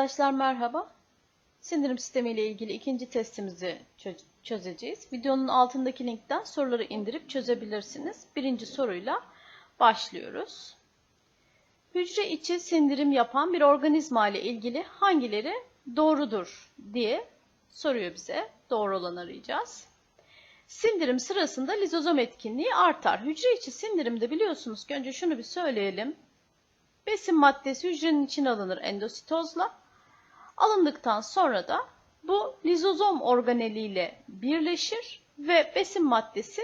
Arkadaşlar merhaba. Sindirim sistemi ile ilgili ikinci testimizi çö- çözeceğiz. Videonun altındaki linkten soruları indirip çözebilirsiniz. Birinci soruyla başlıyoruz. Hücre içi sindirim yapan bir organizma ile ilgili hangileri doğrudur diye soruyor bize. Doğru olanı arayacağız. Sindirim sırasında lizozom etkinliği artar. Hücre içi sindirimde biliyorsunuz ki önce şunu bir söyleyelim. Besin maddesi hücrenin içine alınır endositozla. Alındıktan sonra da bu lizozom organeliyle birleşir ve besin maddesi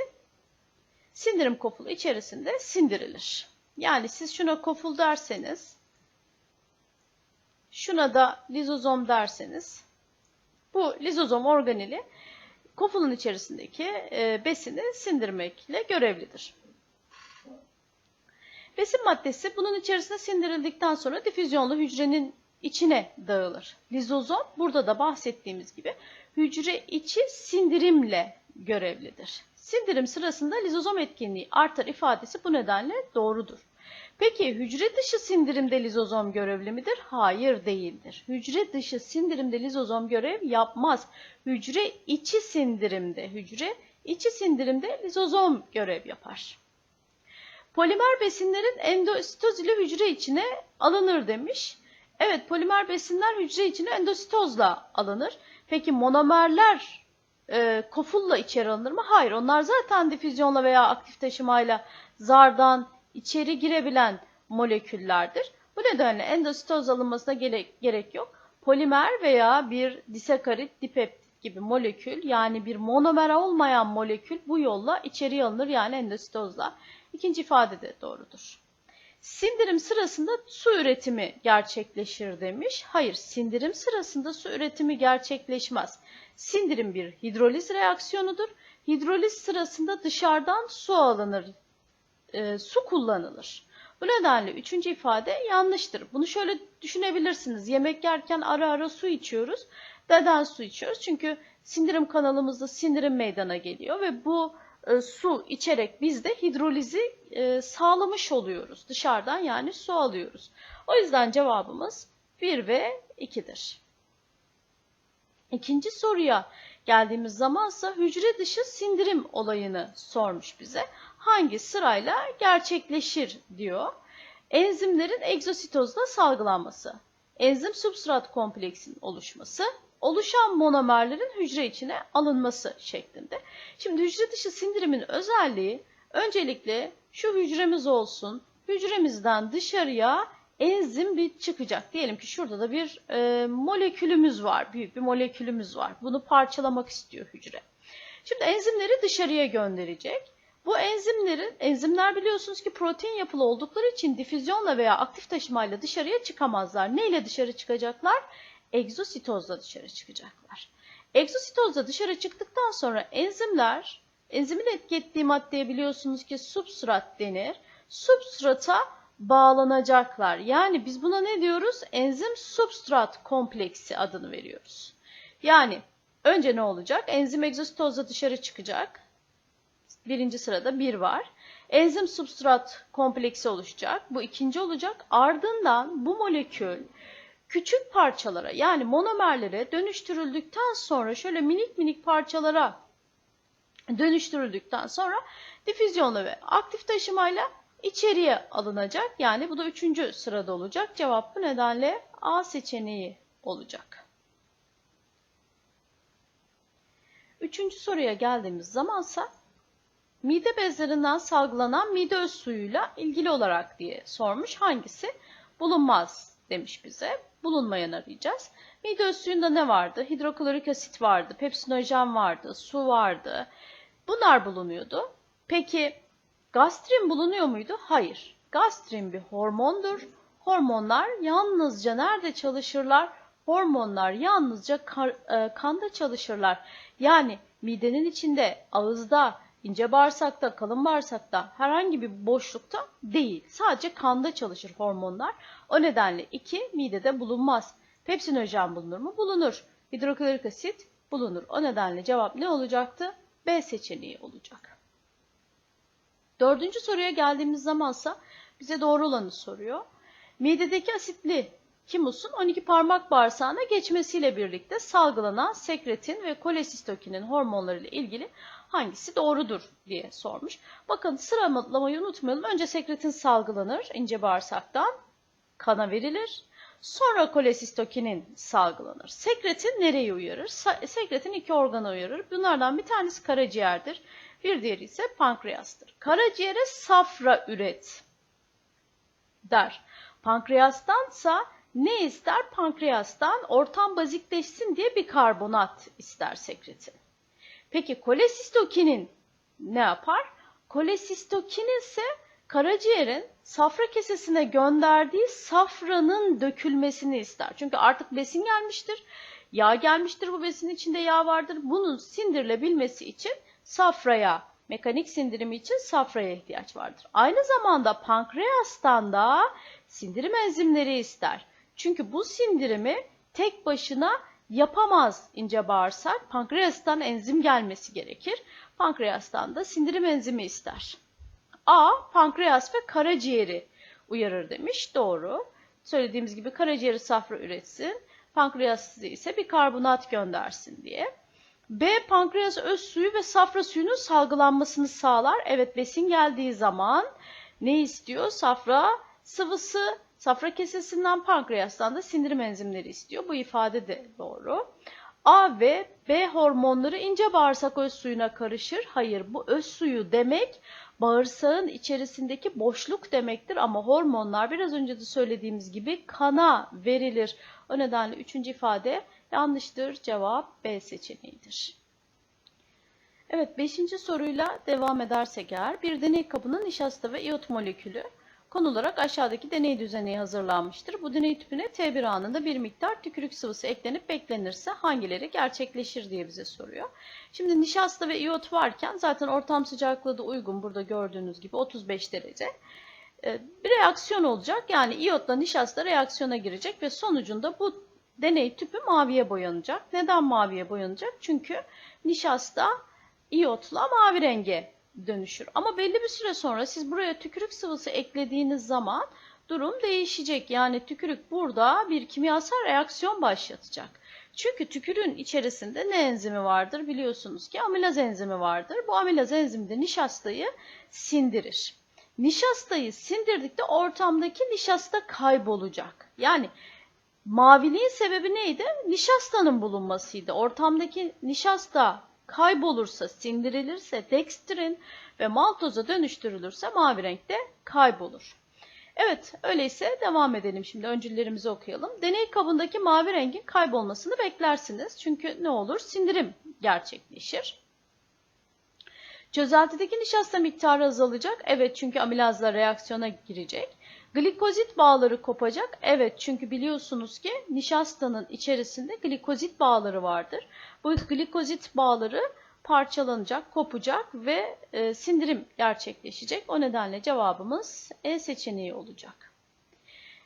sindirim kofulu içerisinde sindirilir. Yani siz şuna koful derseniz, şuna da lizozom derseniz, bu lizozom organeli kofulun içerisindeki e, besini sindirmekle görevlidir. Besin maddesi bunun içerisine sindirildikten sonra difüzyonlu hücrenin içine dağılır. Lizozom burada da bahsettiğimiz gibi hücre içi sindirimle görevlidir. Sindirim sırasında lizozom etkinliği artar ifadesi bu nedenle doğrudur. Peki hücre dışı sindirimde lizozom görevli midir? Hayır değildir. Hücre dışı sindirimde lizozom görev yapmaz. Hücre içi sindirimde, hücre içi sindirimde lizozom görev yapar. Polimer besinlerin endositoz ile hücre içine alınır demiş. Evet polimer besinler hücre içine endositozla alınır. Peki monomerler e, kofulla içeri alınır mı? Hayır onlar zaten difüzyonla veya aktif taşımayla zardan içeri girebilen moleküllerdir. Bu nedenle endositoz alınmasına gerek, gerek yok. Polimer veya bir disakarit, dipeptit gibi molekül yani bir monomer olmayan molekül bu yolla içeriye alınır yani endositozla. İkinci ifade de doğrudur. Sindirim sırasında su üretimi gerçekleşir demiş. Hayır, sindirim sırasında su üretimi gerçekleşmez. Sindirim bir hidroliz reaksiyonudur. Hidroliz sırasında dışarıdan su alınır, e, su kullanılır. Bu nedenle üçüncü ifade yanlıştır. Bunu şöyle düşünebilirsiniz. Yemek yerken ara ara su içiyoruz. Neden su içiyoruz? Çünkü sindirim kanalımızda sindirim meydana geliyor ve bu e, su içerek biz de hidrolizi e, sağlamış oluyoruz. Dışarıdan yani su alıyoruz. O yüzden cevabımız 1 ve 2'dir. İkinci soruya geldiğimiz zamansa hücre dışı sindirim olayını sormuş bize. Hangi sırayla gerçekleşir diyor. Enzimlerin egzositozla salgılanması, enzim substrat kompleksinin oluşması, oluşan monomerlerin hücre içine alınması şeklinde. Şimdi hücre dışı sindirimin özelliği öncelikle şu hücremiz olsun. Hücremizden dışarıya enzim bir çıkacak. Diyelim ki şurada da bir e, molekülümüz var. Büyük bir molekülümüz var. Bunu parçalamak istiyor hücre. Şimdi enzimleri dışarıya gönderecek. Bu enzimlerin, enzimler biliyorsunuz ki protein yapılı oldukları için difüzyonla veya aktif taşımayla dışarıya çıkamazlar. Ne ile dışarı çıkacaklar? Egzositozla dışarı çıkacaklar. Egzositozla dışarı çıktıktan sonra enzimler, enzimin etki ettiği maddeye biliyorsunuz ki substrat denir. Substrata bağlanacaklar. Yani biz buna ne diyoruz? Enzim substrat kompleksi adını veriyoruz. Yani önce ne olacak? Enzim egzositozla dışarı çıkacak. Birinci sırada bir var. Enzim substrat kompleksi oluşacak. Bu ikinci olacak. Ardından bu molekül küçük parçalara yani monomerlere dönüştürüldükten sonra şöyle minik minik parçalara dönüştürüldükten sonra difüzyonla ve aktif taşımayla içeriye alınacak. Yani bu da üçüncü sırada olacak. Cevap bu nedenle A seçeneği olacak. Üçüncü soruya geldiğimiz zamansa mide bezlerinden salgılanan mide öz suyuyla ilgili olarak diye sormuş. Hangisi? Bulunmaz demiş bize. Bulunmayan arayacağız. Mide öz suyunda ne vardı? Hidroklorik asit vardı, pepsinojen vardı, su vardı. Bunlar bulunuyordu. Peki gastrin bulunuyor muydu? Hayır. Gastrin bir hormondur. Hormonlar yalnızca nerede çalışırlar? Hormonlar yalnızca e, kanda çalışırlar. Yani midenin içinde, ağızda, ince bağırsakta, kalın bağırsakta herhangi bir boşlukta değil. Sadece kanda çalışır hormonlar. O nedenle 2 midede bulunmaz. Pepsinojen bulunur mu? Bulunur. Hidroklorik asit bulunur. O nedenle cevap ne olacaktı? B seçeneği olacak. Dördüncü soruya geldiğimiz zamansa bize doğru olanı soruyor. Midedeki asitli Timusun 12 parmak bağırsağına geçmesiyle birlikte salgılanan sekretin ve kolesistokinin hormonları ile ilgili hangisi doğrudur diye sormuş. Bakın sıralamayı unutmayalım. Önce sekretin salgılanır ince bağırsaktan kana verilir. Sonra kolesistokinin salgılanır. Sekretin nereye uyarır? Sekretin iki organa uyarır. Bunlardan bir tanesi karaciğerdir. Bir diğeri ise pankreastır. Karaciğere safra üret der. Pankreastansa ne ister? Pankreastan ortam bazikleşsin diye bir karbonat ister sekretin. Peki kolesistokinin ne yapar? Kolesistokin ise karaciğerin safra kesesine gönderdiği safranın dökülmesini ister. Çünkü artık besin gelmiştir. Yağ gelmiştir bu besinin içinde yağ vardır. Bunun sindirilebilmesi için safraya, mekanik sindirimi için safraya ihtiyaç vardır. Aynı zamanda pankreastan da sindirim enzimleri ister. Çünkü bu sindirimi tek başına yapamaz ince bağırsak. Pankreastan enzim gelmesi gerekir. Pankreastan da sindirim enzimi ister. A. Pankreas ve karaciğeri uyarır demiş. Doğru. Söylediğimiz gibi karaciğeri safra üretsin. Pankreas ise bir karbonat göndersin diye. B. Pankreas öz suyu ve safra suyunun salgılanmasını sağlar. Evet besin geldiği zaman ne istiyor? Safra sıvısı, safra kesesinden pankreastan da sindirim enzimleri istiyor. Bu ifade de doğru. A ve B hormonları ince bağırsak öz suyuna karışır. Hayır bu öz suyu demek bağırsağın içerisindeki boşluk demektir ama hormonlar biraz önce de söylediğimiz gibi kana verilir. O nedenle üçüncü ifade yanlıştır. Cevap B seçeneğidir. Evet beşinci soruyla devam edersek eğer bir deney kabının nişasta ve iyot molekülü konularak aşağıdaki deney düzeni hazırlanmıştır. Bu deney tüpüne T1 anında bir miktar tükürük sıvısı eklenip beklenirse hangileri gerçekleşir diye bize soruyor. Şimdi nişasta ve iyot varken zaten ortam sıcaklığı da uygun burada gördüğünüz gibi 35 derece. Ee, Bir reaksiyon olacak yani iyotla nişasta reaksiyona girecek ve sonucunda bu deney tüpü maviye boyanacak. Neden maviye boyanacak? Çünkü nişasta iyotla mavi renge dönüşür. Ama belli bir süre sonra siz buraya tükürük sıvısı eklediğiniz zaman durum değişecek. Yani tükürük burada bir kimyasal reaksiyon başlatacak. Çünkü tükürüğün içerisinde ne enzimi vardır? Biliyorsunuz ki amilaz enzimi vardır. Bu amilaz enzimi de nişastayı sindirir. Nişastayı sindirdikte ortamdaki nişasta kaybolacak. Yani maviliğin sebebi neydi? Nişastanın bulunmasıydı. Ortamdaki nişasta kaybolursa, sindirilirse dekstrin ve maltoza dönüştürülürse mavi renkte kaybolur. Evet, öyleyse devam edelim şimdi. Öncüllerimizi okuyalım. Deney kabındaki mavi rengin kaybolmasını beklersiniz. Çünkü ne olur? Sindirim gerçekleşir. Çözeltideki nişasta miktarı azalacak. Evet çünkü amilazla reaksiyona girecek. Glikozit bağları kopacak. Evet çünkü biliyorsunuz ki nişastanın içerisinde glikozit bağları vardır. Bu glikozit bağları parçalanacak, kopacak ve e, sindirim gerçekleşecek. O nedenle cevabımız E seçeneği olacak.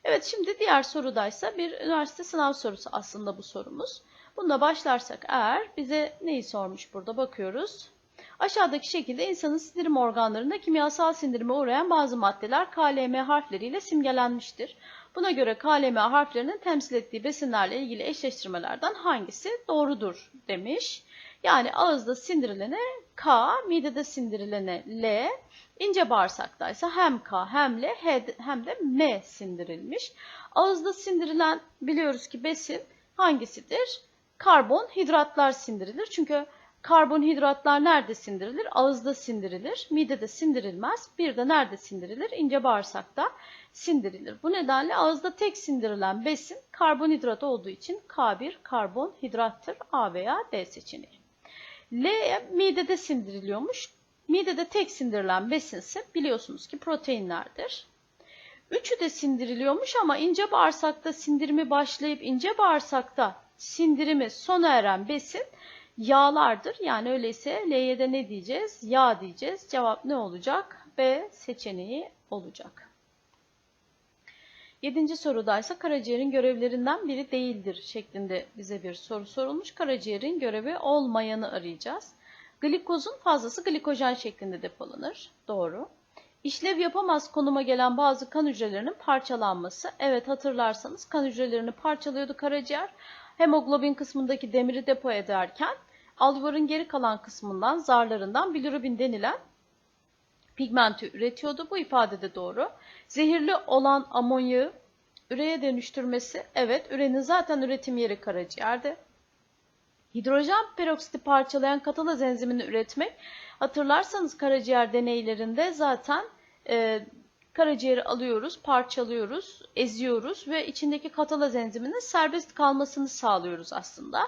Evet şimdi diğer sorudaysa bir üniversite sınav sorusu aslında bu sorumuz. Bununla başlarsak eğer bize neyi sormuş burada bakıyoruz. Aşağıdaki şekilde insanın sindirim organlarında kimyasal sindirime uğrayan bazı maddeler KLM harfleriyle simgelenmiştir. Buna göre KLM harflerinin temsil ettiği besinlerle ilgili eşleştirmelerden hangisi doğrudur demiş. Yani ağızda sindirilene K, midede sindirilene L, ince bağırsaktaysa hem K hem L hem de M sindirilmiş. Ağızda sindirilen biliyoruz ki besin hangisidir? Karbonhidratlar sindirilir. Çünkü Karbonhidratlar nerede sindirilir? Ağızda sindirilir. Midede sindirilmez. Bir de nerede sindirilir? İnce bağırsakta sindirilir. Bu nedenle ağızda tek sindirilen besin karbonhidrat olduğu için K1 karbonhidrattır. A veya D seçeneği. L midede sindiriliyormuş. Midede tek sindirilen besinse biliyorsunuz ki proteinlerdir. Üçü de sindiriliyormuş ama ince bağırsakta sindirimi başlayıp ince bağırsakta sindirimi sona eren besin yağlardır. Yani öyleyse L'ye de ne diyeceğiz? Yağ diyeceğiz. Cevap ne olacak? B seçeneği olacak. Yedinci sorudaysa karaciğerin görevlerinden biri değildir şeklinde bize bir soru sorulmuş. Karaciğerin görevi olmayanı arayacağız. Glikozun fazlası glikojen şeklinde depolanır. Doğru. İşlev yapamaz konuma gelen bazı kan hücrelerinin parçalanması. Evet hatırlarsanız kan hücrelerini parçalıyordu karaciğer. Hemoglobin kısmındaki demiri depo ederken alveolun geri kalan kısmından, zarlarından bilirubin denilen pigmenti üretiyordu. Bu ifade de doğru. Zehirli olan amonyağı üreye dönüştürmesi. Evet, ürenin zaten üretim yeri karaciğerde. Hidrojen peroksiti parçalayan katalaz enzimini üretmek. Hatırlarsanız karaciğer deneylerinde zaten e, karaciğeri alıyoruz, parçalıyoruz, eziyoruz ve içindeki katalaz enziminin serbest kalmasını sağlıyoruz aslında.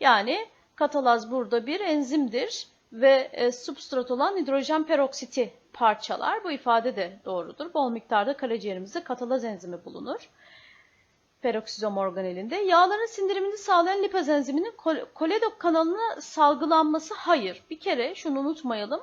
Yani katalaz burada bir enzimdir ve e, substrat olan hidrojen peroksiti parçalar. Bu ifade de doğrudur. Bol miktarda karaciğerimizde katalaz enzimi bulunur. Peroksizom organelinde. Yağların sindirimini sağlayan lipaz enziminin kol- koledok kanalına salgılanması hayır. Bir kere şunu unutmayalım.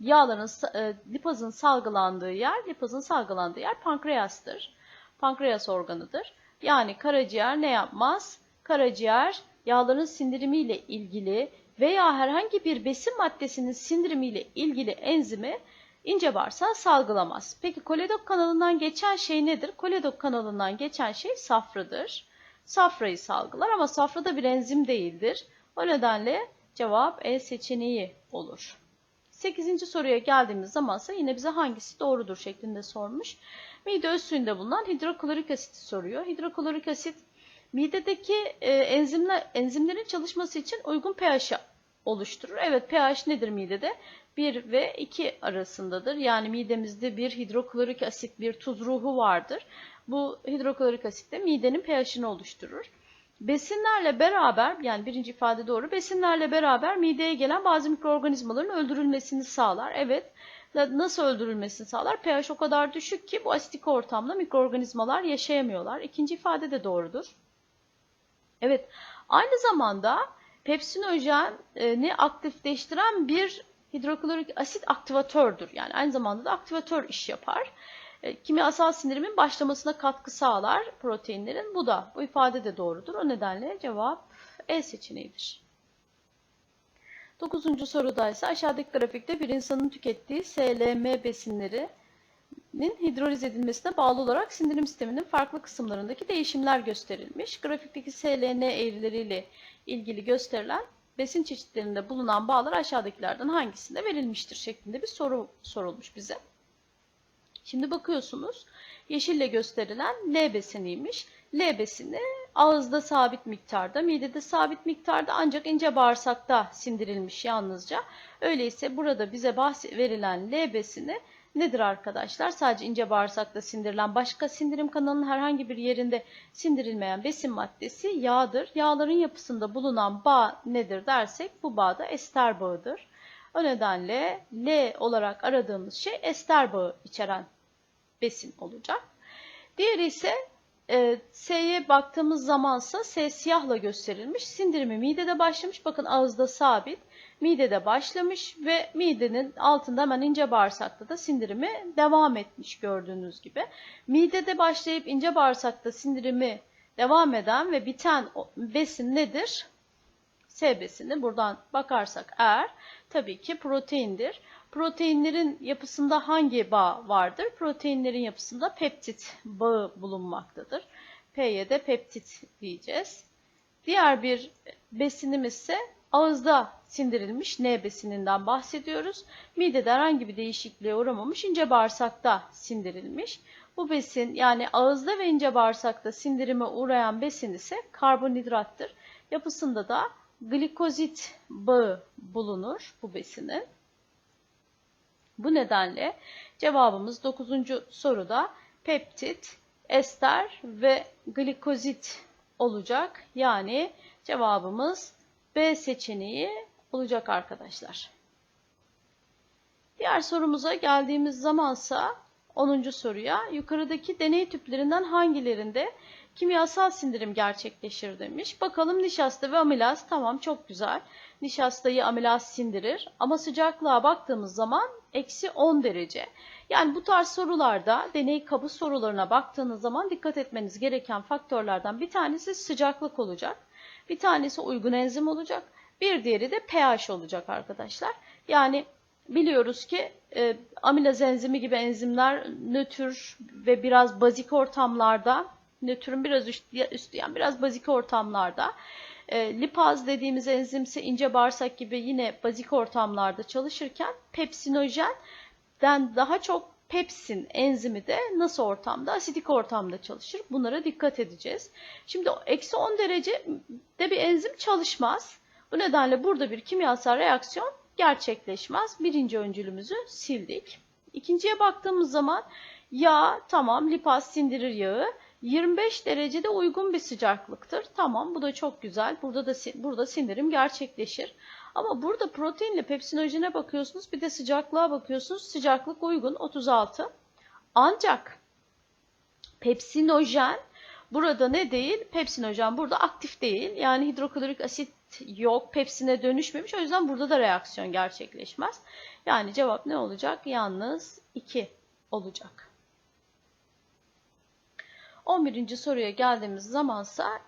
Yağların, e, lipazın salgılandığı yer, lipazın salgılandığı yer pankreastır. Pankreas organıdır. Yani karaciğer ne yapmaz? Karaciğer yağların sindirimiyle ilgili veya herhangi bir besin maddesinin sindirimiyle ilgili enzimi ince bağırsağı salgılamaz. Peki koledok kanalından geçen şey nedir? Koledok kanalından geçen şey safradır. Safrayı salgılar ama safra da bir enzim değildir. O nedenle cevap E seçeneği olur. 8. soruya geldiğimiz zamansa yine bize hangisi doğrudur şeklinde sormuş. Mide suyunda bulunan hidroklorik asiti soruyor. Hidroklorik asit midedeki e, enzimler, enzimlerin çalışması için uygun pH'i oluşturur. Evet pH nedir midede? 1 ve 2 arasındadır. Yani midemizde bir hidroklorik asit, bir tuz ruhu vardır. Bu hidroklorik asit de midenin pH'ini oluşturur. Besinlerle beraber, yani birinci ifade doğru, besinlerle beraber mideye gelen bazı mikroorganizmaların öldürülmesini sağlar. Evet, nasıl öldürülmesini sağlar? pH o kadar düşük ki bu asitik ortamda mikroorganizmalar yaşayamıyorlar. İkinci ifade de doğrudur. Evet, aynı zamanda pepsinojeni aktifleştiren bir hidroklorik asit aktivatördür. Yani aynı zamanda da aktivatör iş yapar. E, kimyasal sindirimin başlamasına katkı sağlar proteinlerin. Bu da bu ifade de doğrudur. O nedenle cevap E seçeneğidir. Dokuzuncu soruda ise aşağıdaki grafikte bir insanın tükettiği SLM besinlerinin hidroliz edilmesine bağlı olarak sindirim sisteminin farklı kısımlarındaki değişimler gösterilmiş. Grafikteki SLN eğrileriyle ilgili gösterilen besin çeşitlerinde bulunan bağlar aşağıdakilerden hangisinde verilmiştir şeklinde bir soru sorulmuş bize. Şimdi bakıyorsunuz yeşille gösterilen L besiniymiş. L besini ağızda sabit miktarda, midede sabit miktarda ancak ince bağırsakta sindirilmiş yalnızca. Öyleyse burada bize verilen L besini nedir arkadaşlar? Sadece ince bağırsakta sindirilen başka sindirim kanalının herhangi bir yerinde sindirilmeyen besin maddesi yağdır. Yağların yapısında bulunan bağ nedir dersek bu bağ da ester bağıdır. O nedenle L olarak aradığımız şey ester bağı içeren besin olacak. Diğeri ise e, S'ye baktığımız zamansa S siyahla gösterilmiş. Sindirimi midede başlamış. Bakın ağızda sabit. Midede başlamış ve midenin altında hemen ince bağırsakta da sindirimi devam etmiş gördüğünüz gibi. Midede başlayıp ince bağırsakta sindirimi devam eden ve biten besin nedir? S besini. Buradan bakarsak eğer tabii ki proteindir. Proteinlerin yapısında hangi bağ vardır? Proteinlerin yapısında peptit bağı bulunmaktadır. P'ye de peptit diyeceğiz. Diğer bir besinimiz ise ağızda sindirilmiş N besininden bahsediyoruz. Midede herhangi bir değişikliğe uğramamış ince bağırsakta sindirilmiş. Bu besin yani ağızda ve ince bağırsakta sindirime uğrayan besin ise karbonhidrattır. Yapısında da glikozit bağı bulunur bu besinin. Bu nedenle cevabımız 9. soruda peptit, ester ve glikozit olacak. Yani cevabımız B seçeneği olacak arkadaşlar. Diğer sorumuza geldiğimiz zamansa 10. soruya yukarıdaki deney tüplerinden hangilerinde kimyasal sindirim gerçekleşir demiş. Bakalım nişasta ve amilaz tamam çok güzel. Nişastayı amilaz sindirir ama sıcaklığa baktığımız zaman eksi 10 derece. Yani bu tarz sorularda deney kabı sorularına baktığınız zaman dikkat etmeniz gereken faktörlerden bir tanesi sıcaklık olacak. Bir tanesi uygun enzim olacak. Bir diğeri de pH olacak arkadaşlar. Yani biliyoruz ki e, amilaz enzimi gibi enzimler nötr ve biraz bazik ortamlarda, nötrün biraz üstü, yani biraz bazik ortamlarda, e, lipaz dediğimiz enzimse ince bağırsak gibi yine bazik ortamlarda çalışırken pepsinojenden daha çok pepsin enzimi de nasıl ortamda? Asidik ortamda çalışır. Bunlara dikkat edeceğiz. Şimdi eksi 10 derecede bir enzim çalışmaz. Bu nedenle burada bir kimyasal reaksiyon gerçekleşmez. Birinci öncülümüzü sildik. İkinciye baktığımız zaman yağ tamam lipaz sindirir yağı. 25 derecede uygun bir sıcaklıktır. Tamam bu da çok güzel. Burada da burada sindirim gerçekleşir. Ama burada proteinle pepsinojene bakıyorsunuz. Bir de sıcaklığa bakıyorsunuz. Sıcaklık uygun 36. Ancak pepsinojen burada ne değil? Pepsinojen burada aktif değil. Yani hidroklorik asit yok. Pepsine dönüşmemiş. O yüzden burada da reaksiyon gerçekleşmez. Yani cevap ne olacak? Yalnız 2 olacak. 11. soruya geldiğimiz zamansa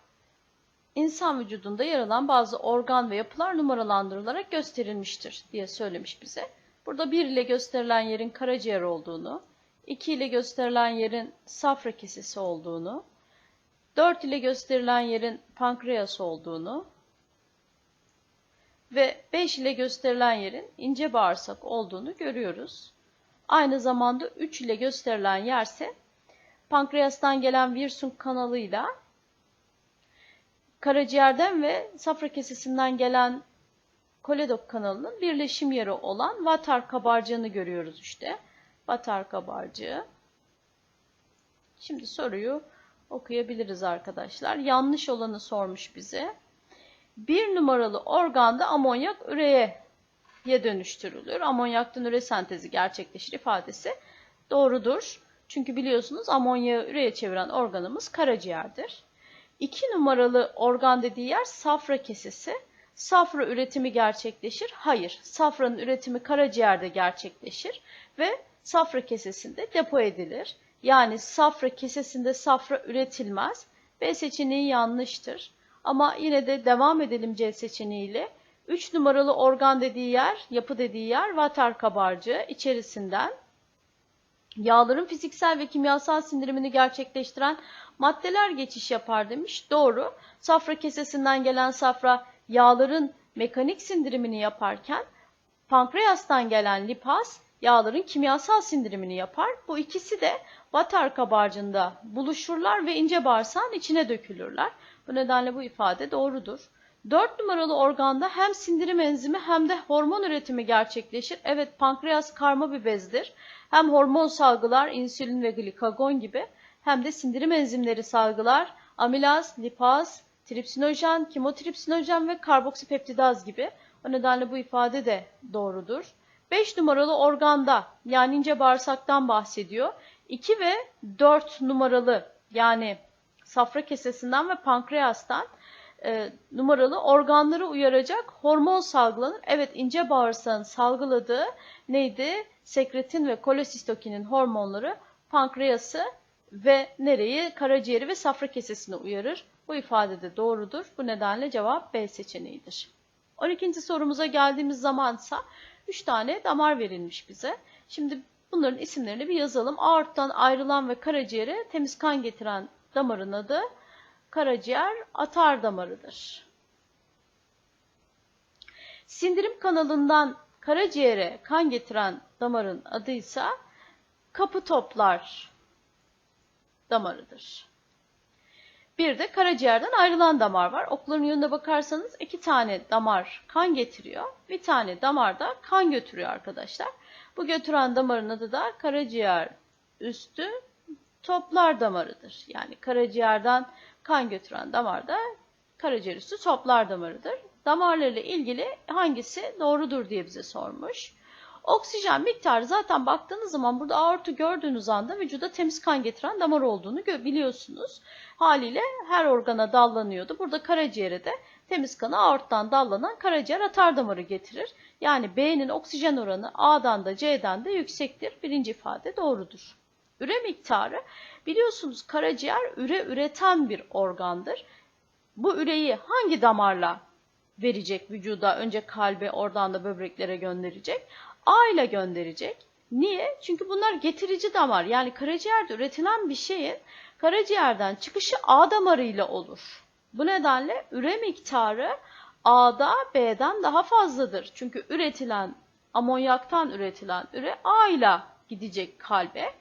insan vücudunda yer alan bazı organ ve yapılar numaralandırılarak gösterilmiştir diye söylemiş bize. Burada 1 ile gösterilen yerin karaciğer olduğunu, 2 ile gösterilen yerin safra kesesi olduğunu, 4 ile gösterilen yerin pankreas olduğunu ve 5 ile gösterilen yerin ince bağırsak olduğunu görüyoruz. Aynı zamanda 3 ile gösterilen yerse pankreastan gelen Wirsung kanalıyla karaciğerden ve safra kesesinden gelen koledok kanalının birleşim yeri olan vatar kabarcığını görüyoruz işte. Vatar kabarcığı. Şimdi soruyu okuyabiliriz arkadaşlar. Yanlış olanı sormuş bize. Bir numaralı organda amonyak üreye dönüştürülür. Amonyaktan üre sentezi gerçekleşir ifadesi doğrudur. Çünkü biliyorsunuz amonyağı üreye çeviren organımız karaciğerdir. 2 numaralı organ dediği yer safra kesesi. Safra üretimi gerçekleşir. Hayır, safranın üretimi karaciğerde gerçekleşir ve safra kesesinde depo edilir. Yani safra kesesinde safra üretilmez. B seçeneği yanlıştır. Ama yine de devam edelim C seçeneğiyle. 3 numaralı organ dediği yer, yapı dediği yer vatar kabarcığı içerisinden yağların fiziksel ve kimyasal sindirimini gerçekleştiren maddeler geçiş yapar demiş. Doğru. Safra kesesinden gelen safra yağların mekanik sindirimini yaparken pankreastan gelen lipaz yağların kimyasal sindirimini yapar. Bu ikisi de vatar kabarcığında buluşurlar ve ince bağırsağın içine dökülürler. Bu nedenle bu ifade doğrudur. 4 numaralı organda hem sindirim enzimi hem de hormon üretimi gerçekleşir. Evet pankreas karma bir bezdir. Hem hormon salgılar, insülin ve glikagon gibi hem de sindirim enzimleri salgılar, amilaz, lipaz, tripsinojen, kimotripsinojen ve karboksipeptidaz gibi. O nedenle bu ifade de doğrudur. 5 numaralı organda yani ince bağırsaktan bahsediyor. 2 ve 4 numaralı yani safra kesesinden ve pankreastan e, numaralı organları uyaracak hormon salgılanır. Evet ince bağırsağın salgıladığı neydi? Sekretin ve kolesistokinin hormonları pankreası ve nereyi? Karaciğeri ve safra kesesini uyarır. Bu ifade de doğrudur. Bu nedenle cevap B seçeneğidir. 12. sorumuza geldiğimiz zamansa 3 tane damar verilmiş bize. Şimdi bunların isimlerini bir yazalım. Aorttan ayrılan ve karaciğere temiz kan getiren damarın adı karaciğer atar damarıdır. Sindirim kanalından karaciğere kan getiren damarın adıysa kapı toplar damarıdır. Bir de karaciğerden ayrılan damar var. Okların yönüne bakarsanız iki tane damar kan getiriyor. Bir tane damar da kan götürüyor arkadaşlar. Bu götüren damarın adı da karaciğer üstü toplar damarıdır. Yani karaciğerden kan götüren damar da karaciğer üstü toplar damarıdır. Damarlarla ilgili hangisi doğrudur diye bize sormuş. Oksijen miktarı zaten baktığınız zaman burada aortu gördüğünüz anda vücuda temiz kan getiren damar olduğunu biliyorsunuz. Haliyle her organa dallanıyordu. Burada karaciğere de temiz kanı aorttan dallanan karaciğer atar damarı getirir. Yani B'nin oksijen oranı A'dan da C'den de yüksektir. Birinci ifade doğrudur. Üre miktarı biliyorsunuz karaciğer üre üreten bir organdır. Bu üreyi hangi damarla verecek vücuda? Önce kalbe oradan da böbreklere gönderecek. A ile gönderecek. Niye? Çünkü bunlar getirici damar. Yani karaciğerde üretilen bir şeyin karaciğerden çıkışı A damarıyla olur. Bu nedenle üre miktarı A'da B'den daha fazladır. Çünkü üretilen amonyaktan üretilen üre A ile gidecek kalbe.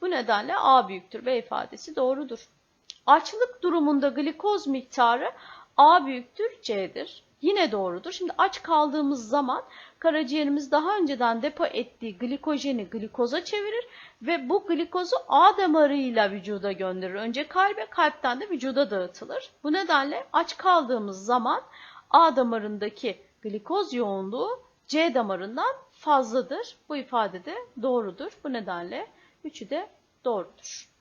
Bu nedenle A büyüktür B ifadesi doğrudur. Açlık durumunda glikoz miktarı A büyüktür C'dir. Yine doğrudur. Şimdi aç kaldığımız zaman karaciğerimiz daha önceden depo ettiği glikojeni glikoza çevirir ve bu glikozu A damarıyla vücuda gönderir. Önce kalbe, kalpten de vücuda dağıtılır. Bu nedenle aç kaldığımız zaman A damarındaki glikoz yoğunluğu C damarından fazladır. Bu ifade de doğrudur. Bu nedenle üçü de doğrudur.